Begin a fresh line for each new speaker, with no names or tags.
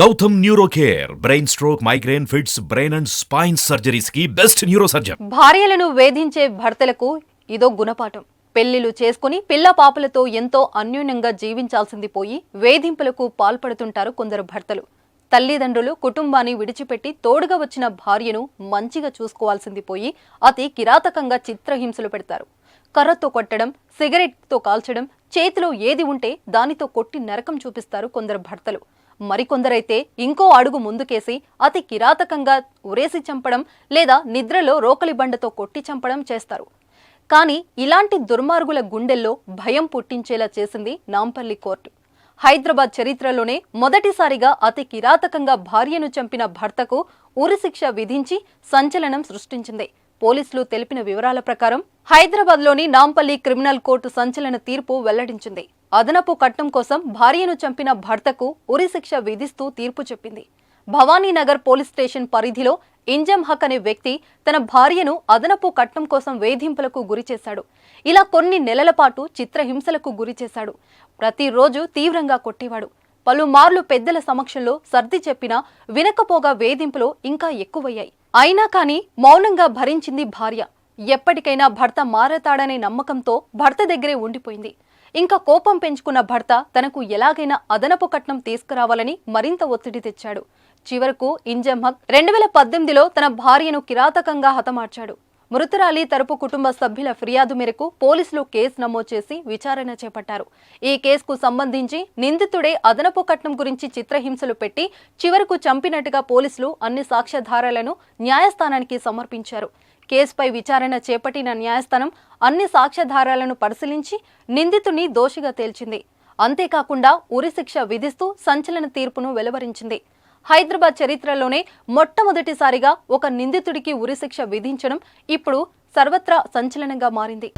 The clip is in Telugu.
Gautam neuro care brain stroke migraine fits brain and spine సర్జరీస్కి best neuro surgeon
భార్యలను వేధించే భర్తలకు ఇదో గుణపాఠం. పెళ్ళిలు చేసుకుని పిల్ల పాపలతో ఎంతో అన్యోన్యంగా జీవించాల్సింది పోయి వేధింపులకు పాల్పడుతుంటారు కొందరు భర్తలు. తల్లిదండ్రులు కుటుంబాన్ని విడిచిపెట్టి తోడుగా వచ్చిన భార్యను మంచిగా చూసుకోవాల్సింది పోయి అతి కిరాతకంగా చిత్రహింసలు పెడతారు. కర్రతో కొట్టడం సిగరెట్తో కాల్చడం చేతిలో ఏది ఉంటే దానితో కొట్టి నరకం చూపిస్తారు కొందరు భర్తలు. మరికొందరైతే ఇంకో అడుగు ముందుకేసి అతి కిరాతకంగా ఉరేసి చంపడం లేదా నిద్రలో రోకలి బండతో కొట్టి చంపడం చేస్తారు. కానీ ఇలాంటి దుర్మార్గుల గుండెల్లో భయం పుట్టించేలా చేసింది నాంపల్లి కోర్టు. హైదరాబాద్ చరిత్రలోనే మొదటిసారిగా అతి కిరాతకంగా భార్యను చంపిన భర్తకు ఉరిశిక్ష విధించి సంచలనం సృష్టించింది. పోలీసులు తెలిపిన వివరాల ప్రకారం హైదరాబాద్లోని నాంపల్లి క్రిమినల్ కోర్టు సంచలన తీర్పు వెల్లడించింది. అదనపు కట్నం కోసం భార్యను చంపిన భర్తకు ఉరిశిక్ష విధిస్తూ తీర్పు చెప్పింది. భవానీనగర్ పోలీస్ స్టేషన్ పరిధిలో ఇంజమ్ హక్ అనే వ్యక్తి తన భార్యను అదనపు కట్నం కోసం వేధింపులకు గురిచేశాడు ఇలా కొన్ని నెలల పాటు చిత్రహింసలకు గురిచేశాడు ప్రతిరోజు తీవ్రంగా కొట్టేవాడు. పలుమార్లు పెద్దల సమక్షంలో సర్ది చెప్పినా వినకపోగా వేధింపులు ఇంకా ఎక్కువయ్యాయి. అయినా కానీ మౌనంగా భరించింది భార్య. ఎప్పటికైనా భర్త మారతాడనే నమ్మకంతో భర్త దగ్గరే ఉండిపోయింది. ఇంకా కోపం పెంచుకున్న భర్త తనకు ఎలాగైనా అదనపు కట్నం తీసుకురావాలని మరింత ఒత్తిడి తెచ్చాడు. చివరకు ఇంజమ్ హక్ రెండు వేల పద్దెనిమిదిలో తన భార్యను కిరాతకంగా హతమార్చాడు. మృతురాలి తరపు కుటుంబ సభ్యుల ఫిర్యాదు మేరకు పోలీసులు కేసు నమోదు చేసి విచారణ చేపట్టారు. ఈ కేసుకు సంబంధించి నిందితుడే అదనపు కట్నం గురించి చిత్రహింసలు పెట్టి చివరకు చంపినట్టుగా పోలీసులు అన్ని సాక్ష్యాధారాలను న్యాయస్థానానికి సమర్పించారు. కేసుపై విచారణ చేపట్టిన న్యాయస్థానం అన్ని సాక్ష్యాధారాలను పరిశీలించి నిందితుని దోషిగా తేల్చింది. అంతేకాకుండా ఉరిశిక్ష విధిస్తూ సంచలన తీర్పును వెలువరించింది. హైదరాబాద్ చరిత్రలోనే మొట్టమొదటిసారిగా ఒక నిందితుడికి ఉరిశిక్ష విధించడం ఇప్పుడు సర్వత్రా సంచలనంగా మారింది.